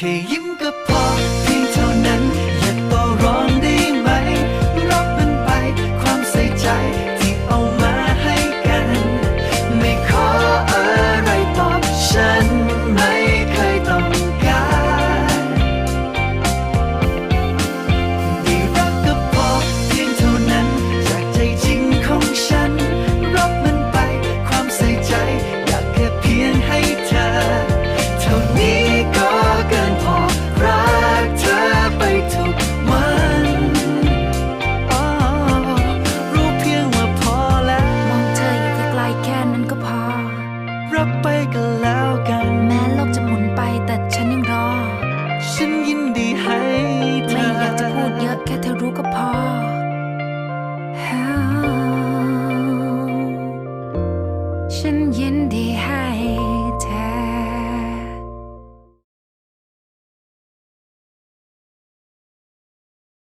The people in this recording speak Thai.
แค่ยิ้มก็พอ เลก็แล้วกัน แม้โลกจะหมุนไปแต่ฉันยังรอ ฉันยินดีให้เธไม่อยากจะพูดเยอะแค่เธอรู้ก็พอฉันยินดีให้